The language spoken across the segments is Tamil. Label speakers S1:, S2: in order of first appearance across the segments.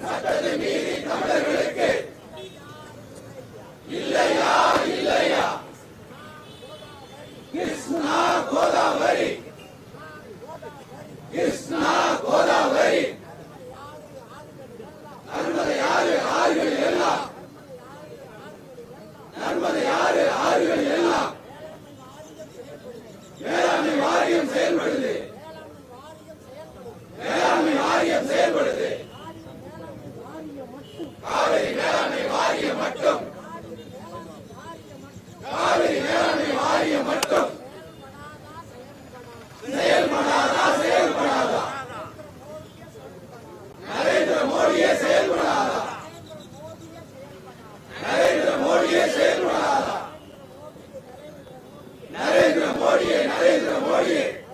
S1: சட்டத்தை மீறி தமிழர்களுக்கு Shit.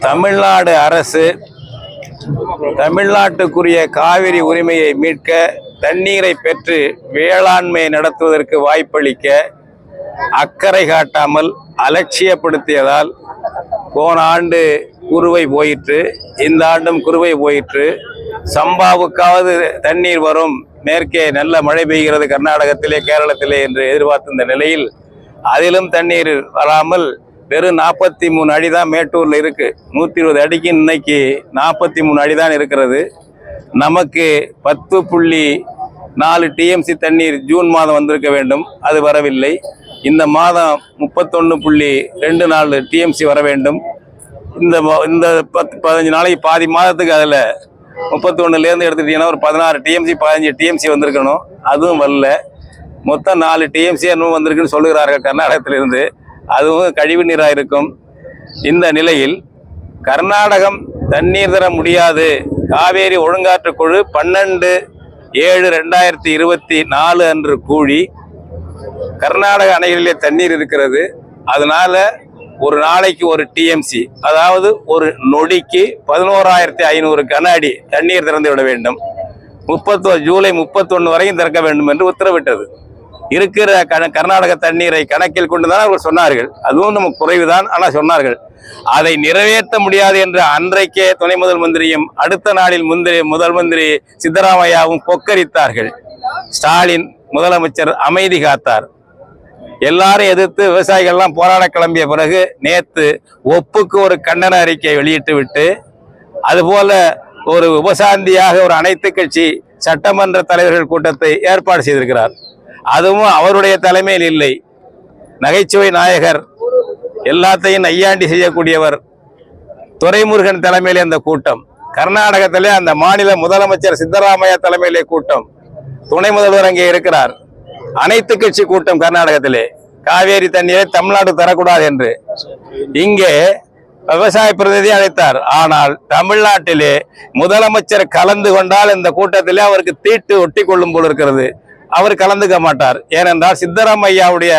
S1: தமிழ்நாடு அரசு தமிழ்நாட்டுக்குரிய காவிரி உரிமையை மீட்க தண்ணீரை பெற்று வேளாண்மை நடத்துவதற்கு வாய்ப்பளிக்க அக்கறை காட்டாமல் அலட்சியப்படுத்தியதால் போன ஆண்டு குறுவை போயிற்று இந்த ஆண்டும் குறுவை போயிற்று. சம்பாவுக்காவது தண்ணீர் வரும் மேற்கே நல்ல மழை பெய்கிறது கர்நாடகத்திலே கேரளத்திலே என்று எதிர்பார்த்திருந்த நிலையில் அதிலும் தண்ணீர் வராமல் வெறும் நாற்பத்தி மூணு அடி தான் மேட்டூரில் இருக்குது நூற்றி இருபது அடிக்கு இன்னைக்கு நாற்பத்தி மூணு அடி தான் இருக்கிறது. நமக்கு பத்து புள்ளி நாலு டிஎம்சி தண்ணீர் ஜூன் மாதம் வந்திருக்க வேண்டும். அது வரவில்லை. இந்த மாதம் முப்பத்தொன்று புள்ளி ரெண்டு நாலு டிஎம்சி வர வேண்டும். இந்த இந்த பத்து பதினஞ்சு நாளைக்கு பாதி மாதத்துக்கு அதில் முப்பத்தொன்னுலேருந்து எடுத்துக்கிட்டிங்கன்னா ஒரு பதினாறு டிஎம்சி பதினஞ்சு டிஎம்சி வந்திருக்கணும். அதுவும் வரல. மொத்தம் நாலு டிஎம்சி இன்னும் வந்திருக்குன்னு சொல்லுகிறார்கள் கர்நாடகத்திலிருந்து. அதுவும் கழிவு நீராக இருக்கும். இந்த நிலையில் கர்நாடகம் தண்ணீர் தர முடியாது. காவேரி ஒழுங்காற்று குழு பன்னெண்டு ஏழு ரெண்டாயிரத்தி இருபத்தி நாலு அன்று கூடி கர்நாடக அணைகளிலே தண்ணீர் இருக்கிறது. அதனால ஒரு நாளைக்கு ஒரு டிஎம்சி அதாவது ஒரு நொடிக்கு பதினோராயிரத்தி ஐநூறு கன அடி தண்ணீர் திறந்து விட வேண்டும். முப்பத்தோ ஜூலை முப்பத்தொன்று வரையும் திறக்க வேண்டும் என்று உத்தரவிட்டது. இருக்கிற கன கர்நாடக தண்ணீரை கணக்கில் கொண்டுதான் அவர்கள் சொன்னார்கள். அதுவும் நமக்கு குறைவுதான் ஆனால் சொன்னார்கள். அதை நிறைவேற்ற முடியாது என்று அன்றைக்கே துணை முதல் மந்திரியும் அடுத்த நாளில் முந்திரி முதல் மந்திரி சித்தராமையாவும் கொக்கரித்தார்கள் ஸ்டாலின் முதலமைச்சர் அமைதி காத்தார். எல்லாரும் எதிர்த்து விவசாயிகள்லாம் போராட கிளம்பிய பிறகு நேத்து ஒப்புக்கு ஒரு கண்டன அறிக்கை வெளியிட்டு விட்டு அதுபோல ஒரு உபசாந்தியாக ஒரு அனைத்து கட்சி சட்டமன்ற தலைவர்கள் கூட்டத்தை ஏற்பாடு செய்திருக்கிறார். அதுவும் அவருடைய தலைமையில் இல்லை. நகைச்சுவை நாயகர் எல்லாத்தையும் நையாண்டி செய்யக்கூடியவர் துரைமுருகன் தலைமையிலே அந்த கூட்டம். கர்நாடகத்திலே அந்த மாநில முதலமைச்சர் சித்தராமையா தலைமையிலே கூட்டம். துணை முதல்வர் அங்கே இருக்கிறார். அனைத்து கட்சி கூட்டம் கர்நாடகத்திலே. காவேரி தண்ணீரை தமிழ்நாடு தரக்கூடாது என்று. இங்கே விவசாய பிரதிநிதி அழைத்தார். ஆனால் தமிழ்நாட்டிலே முதலமைச்சர் கலந்து கொண்டால் இந்த கூட்டத்திலே அவருக்கு தீட்டு ஒட்டி கொள்ளும் போல் இருக்கிறது. அவர் கலந்துக்க மாட்டார். ஏனென்றால் சித்தராமையாவுடைய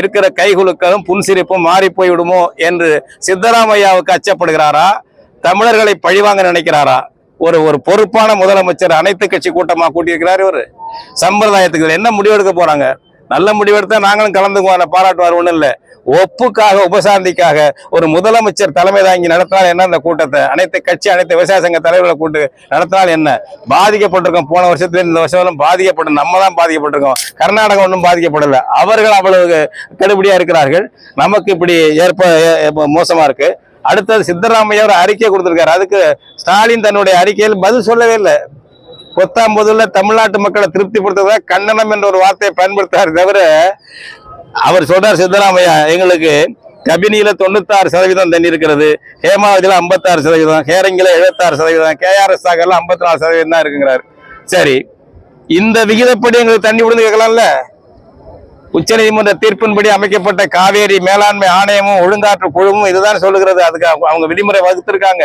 S1: இருக்கிற கைகுலுக்களும் புன்சிரிப்பும் மாறி போய்விடுமோ என்று சித்தராமையாவுக்கு அச்சப்படுகிறாரா? தமிழர்களை பழிவாங்க நினைக்கிறாரா? ஒரு ஒரு பொறுப்பான முதலமைச்சர் அனைத்து கட்சி கூட்டமாக கூட்டியிருக்கிறார் இவர். சம்பிரதாயத்துக்கு என்ன முடிவெடுக்க போறாங்க? நல்ல முடிவெடுத்தா நாங்களும் கலந்துக்குவோம். பாராட்டுவார் ஒன்றும் இல்லை. ஒப்புக்காக உபசாந்திக்காக ஒரு முதலமைச்சர் தலைமை தாங்கி நடத்தினால் என்ன அந்த கூட்டத்தை? அனைத்து கட்சி அனைத்து விவசாய சங்க தலைவர்களை கூட்டு நடத்தினால் என்ன? பாதிக்கப்பட்டிருக்கோம். போன வருஷத்துல இந்த வருஷம் பாதிக்கப்படும் நம்ம தான் பாதிக்கப்பட்டிருக்கோம். கர்நாடகம் ஒன்றும் பாதிக்கப்படலை. அவர்கள் அவ்வளவு கடுபடியா இருக்கிறார்கள். நமக்கு இப்படி ஏற்ப மோசமா இருக்கு. அடுத்தது சித்தராமையா ஒரு அறிக்கை கொடுத்திருக்காரு. அதுக்கு ஸ்டாலின் தன்னுடைய அறிக்கையில் பதில் சொல்லவே இல்லை. பொத்தாம்பதுல தமிழ்நாட்டு மக்களை திருப்திப்படுத்துறதா கண்ணனம் என்ற ஒரு வார்த்தையை பயன்படுத்தாரு தவிர அவர் சொல்றார் சித்தராமையா எங்களுக்கு கபினியில தொண்ணூத்தாறு சதவீதம் தண்ணி இருக்கிறது ஹேமாவதியில ஐம்பத்தாறு சதவீதம் ஹேரங்கில எழுபத்தாறு சதவீதம் கேஆர்எஸ் சாகர்ல ஐம்பத்தி நாலு சதவீதம் தான் இருக்குங்கிறாரு. சரி இந்த விகிதப்படி எங்களுக்கு தண்ணி விடுந்து கேட்கலாம்ல? உச்சநீதிமன்ற தீர்ப்பின்படி அமைக்கப்பட்ட காவேரி மேலாண்மை ஆணையமும் ஒழுங்காற்று குழுவும் இதுதான் சொல்லுகிறது. அதுக்கு அவங்க- அவங்க விதிமுறை வகுத்திருக்காங்க.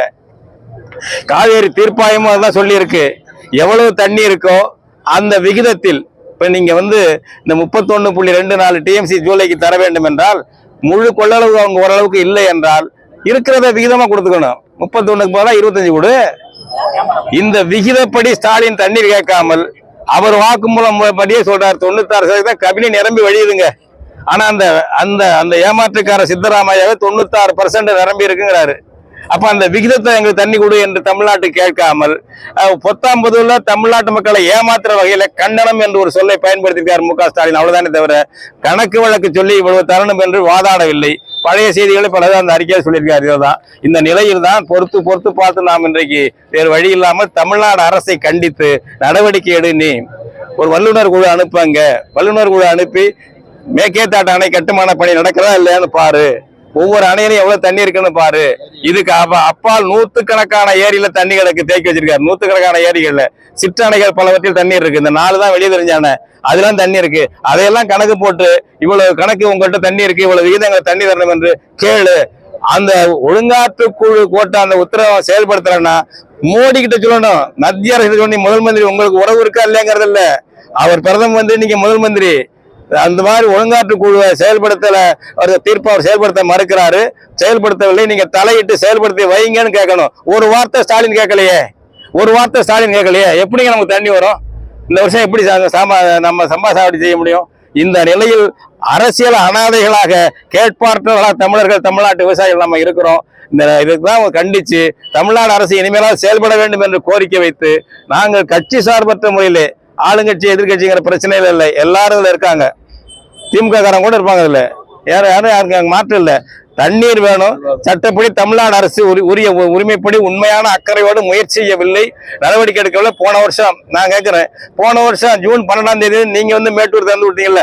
S1: காவேரி தீர்ப்பாயமும் அதுதான் சொல்லியிருக்கு. எவ்வளவு தண்ணி இருக்கோ அந்த விகிதத்தில் இப்போ நீங்கள் வந்து இந்த முப்பத்தொன்று புள்ளி ரெண்டு நாலு டிஎம்சி ஜூலைக்கு தர வேண்டும் என்றால் முழு கொள்ளளவு அவங்க ஓரளவுக்கு இல்லை என்றால் இருக்கிறத விகிதமாக கொடுத்துக்கணும். முப்பத்தொன்னுக்கு பதிலா இருபத்தஞ்சு கொடு. இந்த விகிதப்படி ஸ்டாலின் தண்ணீர் கேட்காமல் அவர் வாக்குமூலம் படியே சொல்றார் தொண்ணூத்தாறு சதவீதம் கபினி நிரம்பி வழியுதுங்க. ஆனா அந்த அந்த அந்த ஏமாற்றுக்கார சித்தராமையாவே தொண்ணூத்தாறு பர்சன்ட் நிரம்பி இருக்குங்கிறாரு. அப்ப அந்த விகிதத்தை எங்களுக்கு தண்ணி கொடு என்று தமிழ்நாட்டு கேட்காமல் அஹ், பொத்தாம்பதுல தமிழ்நாட்டு மக்களை ஏமாத்துற வகையில கண்டனம் என்று ஒரு சொல்லை பயன்படுத்தியிருக்கார் மு க ஸ்டாலின். அவ்வளவுதானே தவிர கணக்கு வழக்கு சொல்லி இவ்வளவு தரணும் என்று வாதாடவில்லை. பழைய செய்திகளை பல அந்த அறிக்கையில் சொல்லியிருக்காரு. இதுதான். இந்த நிலையில் தான் பொறுத்து பொறுத்து பார்த்து நாம் இன்றைக்கு வேறு வழி இல்லாமல் தமிழ்நாடு அரசை கண்டித்து நடவடிக்கை எடு நீ ஒரு வல்லுநர் குழு அனுப்புங்க. வல்லுநர் குழு அனுப்பி மேக்கேத்தாட்டு அணை கட்டுமான பணி நடக்கிறதா இல்லையான்னு பாரு. ஒவ்வொரு அணையிலும் எவ்வளவு தண்ணி இருக்குன்னு பாரு. இதுக்கு அப்ப அப்பால் நூத்துக்கணக்கான ஏரியில தண்ணி கிடக்கு தேக்கி வச்சிருக்காரு. நூத்துக்கணக்கான ஏரிகள்ல. சிற்றணைகள் பலவற்றில் தண்ணீர் இருக்கு. இந்த நாலு தான் வெளியே தெரிஞ்சான அதெல்லாம் தண்ணி இருக்கு. அதையெல்லாம் கணக்கு போட்டு இவ்வளவு கணக்கு உங்கள்கிட்ட தண்ணி இருக்கு இவ்வளவு விகிதங்களை தண்ணி தரணும் என்று கேளு. அந்த ஒழுங்காற்று குழு கோட்டை அந்த உத்தரவை செயல்படுத்துறேன்னா மோடி கிட்ட சொல்லணும். மத்திய அரசு சொல்லி முதல் மந்திரி உங்களுக்கு உறவு இருக்கா இல்லைங்கிறது இல்ல அவர் பிரதம மந்திரி நீங்க முதல் மந்திரி. அந்த மாதிரி ஒழுங்காற்று குழுவை செயல்படுத்தல அவர் தீர்ப்பு அவர் செயல்படுத்த மறுக்கிறாரு. செயல்படுத்தவில்லை நீங்க தலையிட்டு செயல்படுத்தி வைங்கன்னு கேட்கணும். ஒரு வார்த்தை ஸ்டாலின் கேட்கலையே. ஒரு வார்த்தை ஸ்டாலின் கேட்கலையே. எப்படிங்க நமக்கு தண்ணி வரும்? இந்த வருஷம் எப்படி நம்ம சம்பா சாவடி செய்ய முடியும்? இந்த நிலையில் அரசியல் அனாதைகளாக கேட்பார்த்தவர்களாக தமிழர்கள் தமிழ்நாட்டு விவசாயிகள் நம்ம இருக்கிறோம். இந்த இதுக்கு தான் கண்டிச்சு தமிழ்நாடு அரசு இனிமேலாக செயல்பட வேண்டும் என்று கோரிக்கை வைத்து நாங்கள் கட்சி சார்பற்ற முறையிலே ஆளுங்கட்சி எதிர்கட்சிங்கிற பிரச்சனையில இல்லை எல்லாரும் இருக்காங்க. திமுக காரங்க கூட இருப்பாங்க அதில் யாரும் யாரும் யாருக்கு அங்கே மாற்றம் இல்லை. தண்ணீர் வேணும். சட்டப்படி தமிழ்நாடு அரசு உரி- உரிய உ- உரிமைப்படி உண்மையான அக்கறையோடு முயற்சி செய்யவில்லை. நடவடிக்கை எடுக்கவில்லை. போன வருஷம் நான் கேட்குறேன் போன வருஷம் ஜூன் பன்னெண்டாம் தேதி நீங்கள் வந்து மேட்டூர் திறந்து விட்டீங்கல்ல?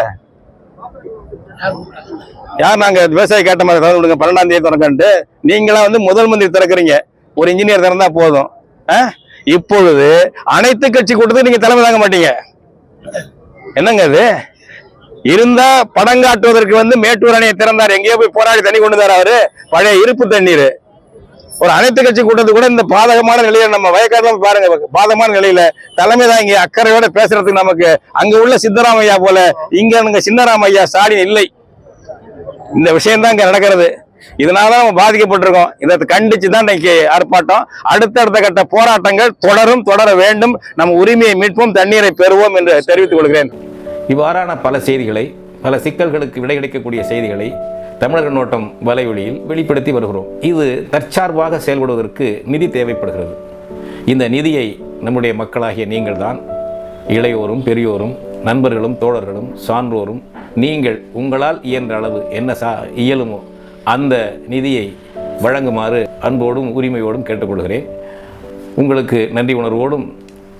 S1: யார் நாங்கள் விவசாயி கேட்ட மாதிரி திறந்து விடுங்க. பன்னெண்டாம் தேதி திறக்கன்ட்டு. நீங்களாம் வந்து முதல் மந்திரி திறக்கிறீங்க. ஒரு இன்ஜினியர் திறந்தா போதும். ஆ? இப்பொழுது அனைத்து கட்சி கூட்டத்துக்கு நீங்கள் தலைமை தாங்க மாட்டீங்க. என்னங்க அது இருந்த படம் காட்டுவதற்கு வந்து மேட்டூர் அணையை திறந்தார். எங்கேயோ போய் போராடி தண்ணி கொண்டு தர அவரு. பழைய இருப்பு தண்ணீர். ஒரு அனைத்து கட்சி கூட்டத்துக்கு கூட இந்த பாதகமான நிலையில நம்ம வயக்காதான் பாருங்க பாதகமான நிலையில தலைமை தான் இங்க அக்கறையோட பேசுறதுக்கு நமக்கு அங்க உள்ள சித்தராமையா போல இங்க அங்க சின்னராமையா ஸ்டாலின் இல்லை. இந்த விஷயம் தான் இங்க நடக்கிறது. இதனால நம்ம பாதிக்கப்பட்டிருக்கோம். இதை கண்டிச்சு தான் இன்னைக்கு ஆர்ப்பாட்டம். அடுத்தடுத்த கட்ட போராட்டங்கள் தொடரும் தொடர வேண்டும். நம்ம உரிமையை மீட்போம் தண்ணீரை பெறுவோம் என்று தெரிவித்துக் கொள்கிறேன்.
S2: இவ்வாறான பல செய்திகளை பல சிக்கல்களுக்கு விடை கிடைக்கக்கூடிய செய்திகளை தமிழர் நோட்டம் வலைவழியில் வெளிப்படுத்தி வருகிறோம். இது தற்சார்பாக செயல்படுவதற்கு நிதி தேவைப்படுகிறது. இந்த நிதியை நம்முடைய மக்களாகிய நீங்கள்தான் இளையோரும் பெரியோரும் நண்பர்களும் தோழர்களும் சான்றோரும் நீங்கள் உங்களால் இயன்ற அளவு என்ன சா இயலுமோ அந்த நிதியை வழங்குமாறு அன்போடும் உரிமையோடும் கேட்டுக்கொள்கிறேன். உங்களுக்கு நன்றி உணர்வோடும்